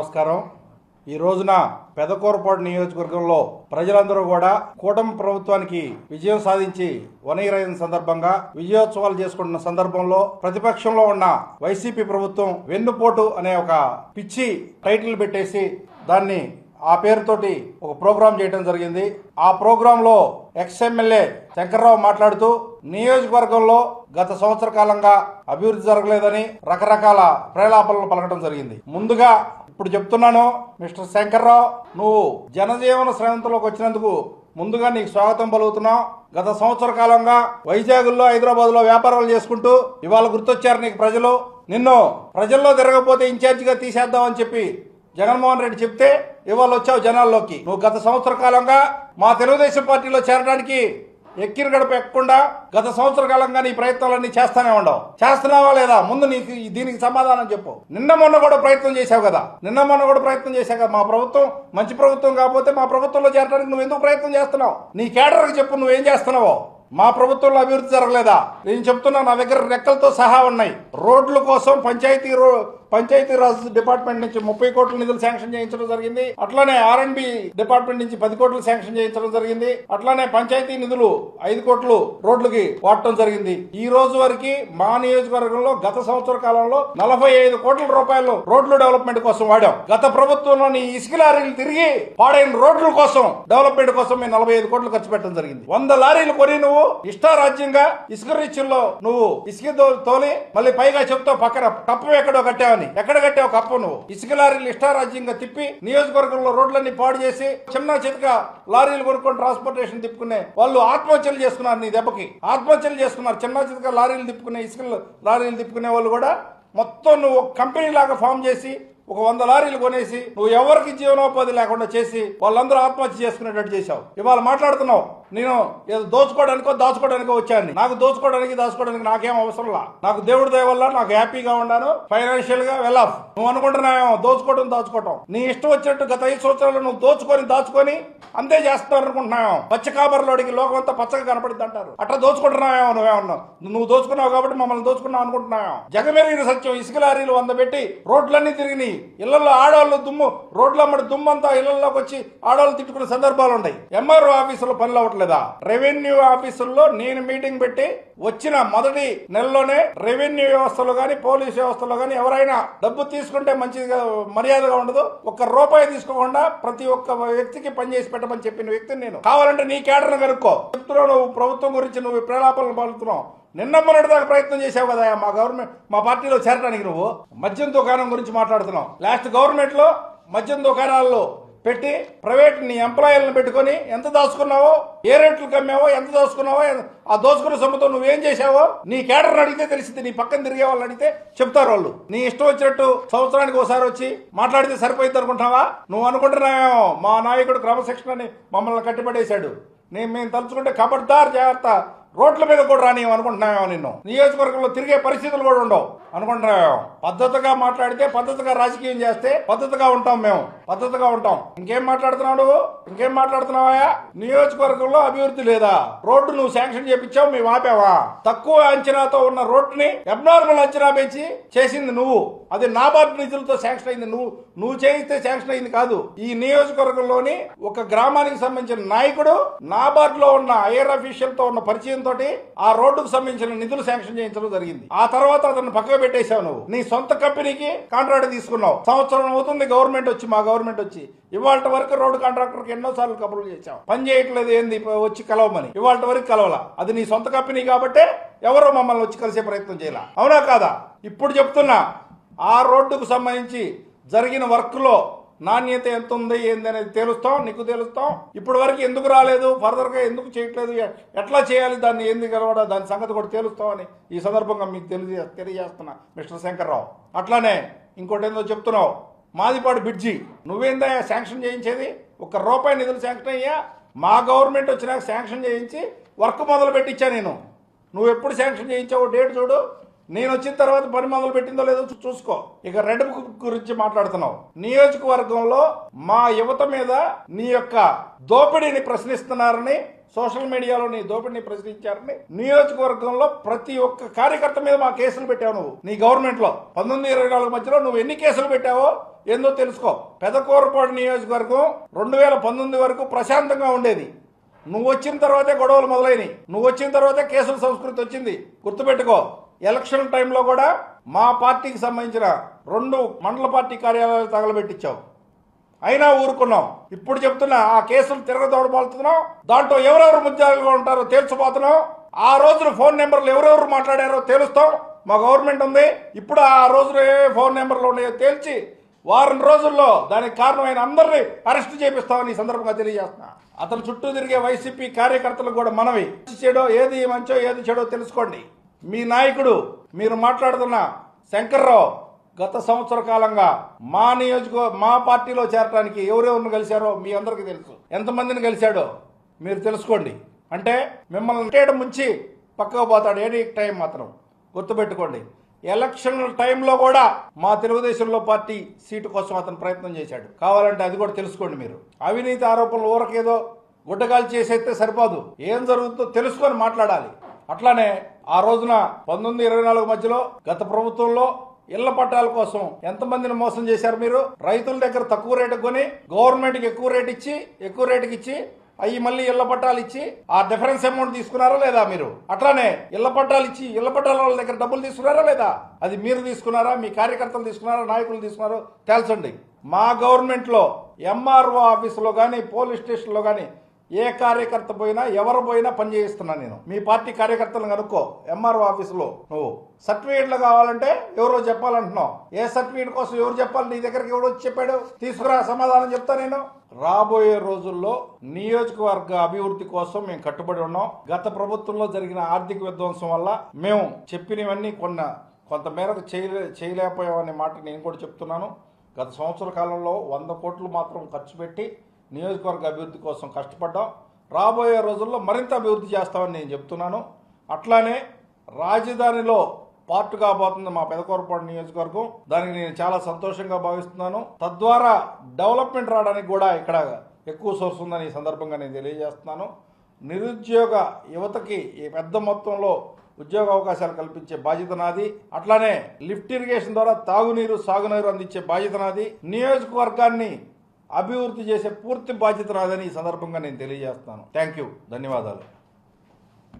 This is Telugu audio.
నమస్కారం. ఈ రోజున పెదకూరపాడు నియోజకవర్గంలో ప్రజలందరూ కూడా కూటమి ప్రభుత్వానికి విజయం సాధించి వనీరైన సందర్భంగా విజయోత్సవాలు చేసుకుంటున్న సందర్భంలో ప్రతిపక్షంలో ఉన్న వైసీపీ ప్రభుత్వం వెన్నుపోటు అనే ఒక పిచ్చి టైటిల్ పెట్టేసి దాన్ని ఆ పేరుతోటి ఒక ప్రోగ్రాం చేయడం జరిగింది. ఆ ప్రోగ్రామ్లో శంకర్రావు మాట్లాడుతూ నియోజకవర్గంలో గత సంవత్సర కాలంగా అభివృద్ధి జరగలేదని రకరకాల ప్రేలాపనలు పలకడం జరిగింది. ముందుగా ఇప్పుడు చెప్తున్నాను మిస్టర్ శంకర్రావు నువ్వు జనజీవన శ్రవంతిలోకి వచ్చినందుకు ముందుగా నీకు స్వాగతం పలుకుతున్నాం. గత సంవత్సర కాలంగా వైజాగుల్లో హైదరాబాద్లో వ్యాపారాలు చేసుకుంటూ ఇవాళ గుర్తొచ్చారు నీకు ప్రజలు. నిన్ను ప్రజల్లో తిరగకపోతే ఇన్ఛార్జిగా తీసేద్దామని చెప్పి జగన్మోహన్ రెడ్డి చెప్తే ఇవాళ వచ్చావు జనాల్లోకి. నువ్వు గత సంవత్సర కాలంగా మా తెలుగుదేశం పార్టీలో చేరడానికి ఎక్కిన గడప ఎక్కకుండా గత సంవత్సర కాలంగా నీ ప్రయత్నాలన్నీ చేస్తానే ఉండవు. చేస్తున్నావా లేదా? ముందు నీకు దీనికి సమాధానం చెప్పు. నిన్న మొన్న కూడా ప్రయత్నం చేశావు కదా. నిన్న మొన్న కూడా ప్రయత్నం చేశావు కదా. మా ప్రభుత్వం మంచి ప్రభుత్వం కాకపోతే మా ప్రభుత్వంలో చేరడానికి నువ్వు ఎందుకు ప్రయత్నం చేస్తున్నావు? నీ కేడర్కి చెప్పు నువ్వేం చేస్తున్నావో. మా ప్రభుత్వంలో అభివృద్ధి జరగలేదా? నేను చెప్తున్నా నా దగ్గర రెక్కలతో సహా ఉన్నాయి. రోడ్ల కోసం పంచాయతీ రో పంచాయతీరాజ్ డిపార్ట్మెంట్ నుంచి ముప్పై కోట్ల నిధులు శాంక్షన్ చేయించడం జరిగింది. అట్లానే ఆర్ అండ్ బి డిపార్ట్మెంట్ నుంచి పది కోట్లు శాంక్షన్ చేయించడం జరిగింది. అట్లానే పంచాయతీ నిధులు ఐదు కోట్లు రోడ్లకి వాడటం జరిగింది. ఈ రోజు వరకు మా నియోజకవర్గంలో గత సంవత్సర కాలంలో నలభై ఐదు కోట్ల రూపాయలు రోడ్లు డెవలప్మెంట్ కోసం వాడాం. గత ప్రభుత్వంలోని ఇసుక లారీలు తిరిగి పాడైన రోడ్ల కోసం డెవలప్మెంట్ కోసం మేము నలభై ఐదు కోట్లు ఖర్చు పెట్టడం జరిగింది. వంద లారీలు కొని నువ్వు ఇష్టారాజ్యంగా ఇసుక రీచ్ల్లో నువ్వు ఇసుక తోలి మళ్ళీ పైగా చెప్తావు పక్కన కప్పం ఎక్కడో కట్టావని. ఎక్కడ కట్టావు కప్పు నువ్వు? ఇసుక లారీలు ఇష్టారాజ్యంగా తిప్పి నియోజకవర్గంలో రోడ్లన్నీ పాడు చేసి చిన్న చితక లారీలు కొనుక్కొని ట్రాన్స్పోర్టేషన్ తిప్పుకునే వాళ్ళు ఆత్మహత్యలు చేసుకున్నారు నీ దెబ్బకి. ఆత్మహత్యలు చేసుకున్నారు. చిన్న చితక లారీలు తిప్పుకునే ఇసుక లారీలు తిప్పుకునే వాళ్ళు కూడా మొత్తం నువ్వు కంపెనీ లాగా ఫామ్ చేసి ఒక వంద లారీలు కొనేసి నువ్వు ఎవరికి జీవనోపాధి లేకుండా చేసి వాళ్ళందరూ ఆత్మహత్య చేసుకునేటట్టు చేశావు. ఇవాళ మాట్లాడుతున్నావు. నేను ఏదో దోచుకోవడానికో దాచుకోవడానికో వచ్చాను నాకు దోచుకోవడానికి దాచుకోవడానికి నాకేం అవసరంలా నాకు దేవుడి దయ వల్ల నాకు హ్యాపీగా ఉన్నాను ఫైనాన్షియల్గా వెల్ ఆఫ్ నువ్వు అనుకుంటున్నావేమో దోచుకోవడం దాచుకోవటం. నీ ఇష్టం వచ్చినట్టు గత ఐదు సంవత్సరాలు నువ్వు దోచుకొని దాచుకొని అంతే చేస్తున్నారు అనుకుంటున్నావు పచ్చ కాపర్లోడికి లోకం అంతా పచ్చగా కనపడింది అంటారు అట్లా దోచుకుంటున్నావేమో నువ్వేమన్నావు. నువ్వు దోచుకున్నావు కాబట్టి మమ్మల్ని దోచుకున్నావు అనుకుంటున్నావు జగమెరిగిన సత్యం ఇసుక లారీలు వంద పెట్టి రోడ్లన్నీ తిరిగినాయి. ఇళ్ళలో ఆడవాళ్ళు దుమ్ము రోడ్ల అమ్మడి దుమ్ము అంతా ఇళ్ళలోకి వచ్చి ఆడవాళ్ళు తిట్టుకునే సందర్భాలు ఉన్నాయి. ఎంఆర్ఓ ఆఫీసులో పనులు అవ్వట్లేదా? రెవెన్యూ ఆఫీసుల్లో నేను మీటింగ్ పెట్టి వచ్చిన మొదటి నెలలోనే రెవెన్యూ వ్యవస్థలో కానీ పోలీస్ వ్యవస్థలో కానీ ఎవరైనా డబ్బు తీసుకుంటే మంచిగా మర్యాదగా ఉండదు. ఒక్క రూపాయి తీసుకోకుండా ప్రతి ఒక్క వ్యక్తికి పనిచేసి పెట్టమని చెప్పిన వ్యక్తిని నేను. కావాలంటే నీ కేటర్ను కనుక్కో. చెప్తున్నావు నువ్వు ప్రభుత్వం గురించి నువ్వు ప్రేలాపనలు పలుకుతున్నావు నిన్న మొన్నటి ప్రయత్నం చేసావు కదా మా గవర్నమెంట్ మా పార్టీలో చేరడానికి నువ్వు. మద్యం దుకాణం గురించి మాట్లాడుతున్నావు. లాస్ట్ గవర్నమెంట్లో మద్యం దుకాణాల్లో పెట్టి ప్రైవేట్ నీ ఎంప్లాయర్లను పెట్టుకొని ఎంత దాచుకున్నావో ఏ రేట్లు కమ్మావో ఎంత దాచుకున్నావో ఆ దోచుకున్న సొమ్ముతో నువ్వేం చేశావో నీ కేడర్ని అడిగితే తెలిసింది నీ పక్కన తిరిగే వాళ్ళని అడిగితే చెప్తారు వాళ్ళు. నీ ఇష్టం వచ్చినట్టు సంవత్సరానికి ఒకసారి వచ్చి మాట్లాడితే సరిపోయింది అనుకుంటావా నువ్వు అనుకుంటున్నావేమో? మా నాయకుడు క్రమశిక్షణ అని మమ్మల్ని కట్టిపడేశాడు. నేను మేము తలుచుకుంటే కబడ్దార్ జాగ్రత్త. రోడ్ల మీద కూడా రాని అనుకుంటున్నామేమో నిన్ను. నియోజకవర్గంలో తిరిగే పరిస్థితులు కూడా ఉండవు. అనుకుంటున్నామేమో పద్ధతిగా మాట్లాడితే పద్ధతిగా రాజకీయం చేస్తే పద్ధతిగా ఉంటాం మేము. పద్ధతిగా ఉంటాం. ఇంకేం మాట్లాడుతున్నావు నువ్వు? ఇంకేం మాట్లాడుతున్నావా? నియోజకవర్గంలో అభివృద్ధి లేదా? రోడ్డు నువ్వు శాంక్షన్ చేపించావు మేము ఆపావా తక్కువ అంచనాతో ఉన్న రోడ్డుని అబ్నార్మల్ అంచనా పెంచి చేసింది నువ్వు. అది నాబార్డు నిధులతో శాంక్షన్ అయింది నువ్వు. నువ్వు చేయిస్తే శాంక్షన్ అయింది కాదు. ఈ నియోజకవర్గంలోని ఒక గ్రామానికి సంబంధించిన నాయకుడు నాబార్డ్లో ఉన్న ఐఆర్ అఫీషియల్తో ఉన్న పరిచయం తోటి ఆ రోడ్డుకు సంబంధించిన నిధులు శాంక్షన్ చేయించడం జరిగింది. ఆ తర్వాత అతను పక్కకు పెట్టేశావు నువ్వు. నీ సొంత కంపెనీకి కాంట్రాక్ట్ తీసుకున్నావు. సంవత్సరం అవుతుంది గవర్నమెంట్ వచ్చి మా గవర్నమెంట్ వచ్చి. ఇవాళ వరకు రోడ్డు కాంట్రాక్టర్కి ఎన్నో సార్లు కబుర్లు చేశాం పని చేయట్లేదు ఏంది వచ్చి కలవమని. ఇవాళ వరకు కలవాల. అది నీ సొంత కంపెనీ కాబట్టే ఎవరో మమ్మల్ని వచ్చి కలిసే ప్రయత్నం చేయాల. అవునా కాదా? ఇప్పుడు చెప్తున్నా ఆ రోడ్డుకు సంబంధించి జరిగిన వర్క్లో నాణ్యత ఎంత ఉంది ఏంది అనేది తేలుస్తాం నీకు తెలుస్తాం. ఇప్పటి వరకు ఎందుకు రాలేదు ఫర్దర్గా ఎందుకు చేయట్లేదు ఎట్లా చేయాలి దాన్ని ఏంది కలవడా దాని సంగతి కూడా తెలుస్తామని ఈ సందర్భంగా మీకు తెలియ తెలియజేస్తున్నా మిస్టర్ శంకర్రావు. అట్లానే ఇంకోటి ఏందో చెప్తున్నావు మాదిపాడు బ్రిడ్జి. నువ్వేందా శాంక్షన్ చేయించేది? ఒక్క రూపాయి నిధులు శాంక్షన్ అయ్యా? మా గవర్నమెంట్ వచ్చినాక శాంక్షన్ చేయించి వర్క్ మొదలు పెట్టించా నేను. నువ్వు ఎప్పుడు శాంక్షన్ చేయించావు డేట్ చూడు. నేను వచ్చిన తర్వాత పని మొదలు పెట్టిందో లేదో చూసుకో. ఇక రెడ్ బుక్ గురించి మాట్లాడుతున్నావు. నియోజకవర్గంలో మా యువత మీద నీ యొక్క దోపిడీని ప్రశ్నిస్తున్నారని సోషల్ మీడియాలో నీ దోపిడీని ప్రశ్నించారని నియోజకవర్గంలో ప్రతి ఒక్క కార్యకర్త మీద మా కేసులు పెట్టావు నువ్వు. నీ గవర్నమెంట్లో పంతొమ్మిది ఇరవై నాలుగు మధ్యలో నువ్వు ఎన్ని కేసులు పెట్టావో ఏందో తెలుసుకో. పెదకూరపాడు నియోజకవర్గం రెండు వేల పంతొమ్మిది వరకు ప్రశాంతంగా ఉండేది. నువ్వు వచ్చిన తర్వాతే గొడవలు మొదలైనవి నువ్వు వచ్చిన తర్వాతే కేసుల సంస్కృతి వచ్చింది. గుర్తుపెట్టుకో. ఎలక్షన్ టైంలో కూడా మా పార్టీకి సంబంధించిన రెండు మండల పార్టీ కార్యాలయాలు తగలబెట్టించావు అయినా ఊరుకున్నాం. ఇప్పుడు చెప్తున్నా ఆ కేసులు తిరగదోడబోతున్నాం దాంట్లో ఎవరెవరు ముద్దాలుగా ఉంటారో తేల్చిపోతున్నాం. ఆ రోజున ఫోన్ నెంబర్లు ఎవరెవరు మాట్లాడారో తేలుస్తాం. మా గవర్నమెంట్ ఉంది. ఇప్పుడు ఆ రోజున ఏ ఫోన్ నెంబర్లు ఉన్నాయో తేల్చి వారం రోజుల్లో దానికి కారణమైన అందరినీ అరెస్ట్ చేపిస్తామని ఈ సందర్భంగా తెలియజేస్తున్నా. అతను చుట్టూ తిరిగే వైసీపీ కార్యకర్తలకు కూడా మనవి. చెడో ఏది మంచో ఏది చెడో తెలుసుకోండి. మీ నాయకుడు మీరు మాట్లాడుతున్న శంకర్రావు గత సంవత్సర కాలంగా మా నియోజక మా పార్టీలో చేరడానికి ఎవరెవరిని కలిశారో మీ అందరికీ తెలుసు. ఎంతమందిని కలిశాడో మీరు తెలుసుకోండి. అంటే మిమ్మల్ని చేయడం ముంచి పక్కకు పోతాడు ఏది టైం మాత్రం. గుర్తుపెట్టుకోండి. ఎలక్షన్ టైంలో కూడా మా తెలుగుదేశంలో పార్టీ సీటు కోసం అతను ప్రయత్నం చేశాడు. కావాలంటే అది కూడా తెలుసుకోండి మీరు. అవినీతి ఆరోపణలు ఊరకేదో గుడ్డగాలు చేసేస్తే సరిపోదు. ఏం జరుగుతుందో తెలుసుకొని మాట్లాడాలి. అట్లానే ఆ రోజున పంతొమ్మిది ఇరవై నాలుగు మధ్యలో గత ప్రభుత్వంలో ఇళ్ళ పట్టాల కోసం ఎంతమందిని మోసం చేశారు మీరు? రైతుల దగ్గర తక్కువ రేటు కొని గవర్నమెంట్కి ఎక్కువ రేటు ఇచ్చి ఎక్కువ రేటుకి ఇచ్చి అవి మళ్ళీ ఇళ్ళ పట్టాలు ఇచ్చి ఆ డిఫరెన్స్ అమౌంట్ తీసుకున్నారా లేదా మీరు? అట్లానే ఇళ్ళ పట్టాలు ఇచ్చి ఇళ్ళ పట్టాల వాళ్ళ దగ్గర డబ్బులు తీసుకున్నారా లేదా? అది మీరు తీసుకున్నారా? మీ కార్యకర్తలు తీసుకున్నారా? నాయకులు తీసుకున్నారో తేల్చండి మా గవర్నమెంట్లో ఎంఆర్ఓ ఆఫీసులో కానీ పోలీస్ స్టేషన్లో కానీ ఏ కార్యకర్త పోయినా ఎవరు పోయినా పని చేయిస్తున్నా నేను. మీ పార్టీ కార్యకర్తలను కనుక్కో. ఎంఆర్ఓ ఆఫీసులో నువ్వు. సర్టిఫికేట్లు కావాలంటే ఎవరో చెప్పాలంటున్నావు. ఏ సర్టిఫికేట్ కోసం ఎవరు చెప్పాలి? నీ దగ్గరికి ఎవరు వచ్చి చెప్పాడు. తీసుకురా సమాధానం చెప్తా నేను. రాబోయే రోజుల్లో నియోజకవర్గ అభివృద్ధి కోసం మేము కట్టుబడి ఉన్నాం. గత ప్రభుత్వంలో జరిగిన ఆర్థిక విధ్వంసం వల్ల మేము చెప్పినవన్నీ కొన్న కొంత మేరకు చేయలే చేయలేకపోయామనే మాట నేను కూడా చెప్తున్నాను. గత సంవత్సర కాలంలో వంద కోట్లు మాత్రం ఖర్చు పెట్టి నియోజకవర్గ అభివృద్ధి కోసం కష్టపడ్డాం. రాబోయే రోజుల్లో మరింత అభివృద్ధి చేస్తామని నేను చెప్తున్నాను. అట్లానే రాజధానిలో పార్ట్ కాబోతుంది మా పెదకూరపాడు నియోజకవర్గం. దానికి నేను చాలా సంతోషంగా భావిస్తున్నాను. తద్వారా డెవలప్మెంట్ రావడానికి కూడా ఇక్కడ ఎక్కువ సోర్స్ ఉందని ఈ సందర్భంగా నేను తెలియజేస్తున్నాను. నిరుద్యోగ యువతకి ఈ పెద్ద మొత్తంలో ఉద్యోగ అవకాశాలు కల్పించే బాధ్యత నాది. అట్లానే లిఫ్ట్ ఇరిగేషన్ ద్వారా తాగునీరు సాగునీరు అందించే బాధ్యత నాది. నియోజకవర్గాన్ని అభివృద్ధి చేసే పూర్తి బాధ్యత రాదని ఈ సందర్భంగా నేను తెలియజేస్తాను థ్యాంక్ యూ ధన్యవాదాలు.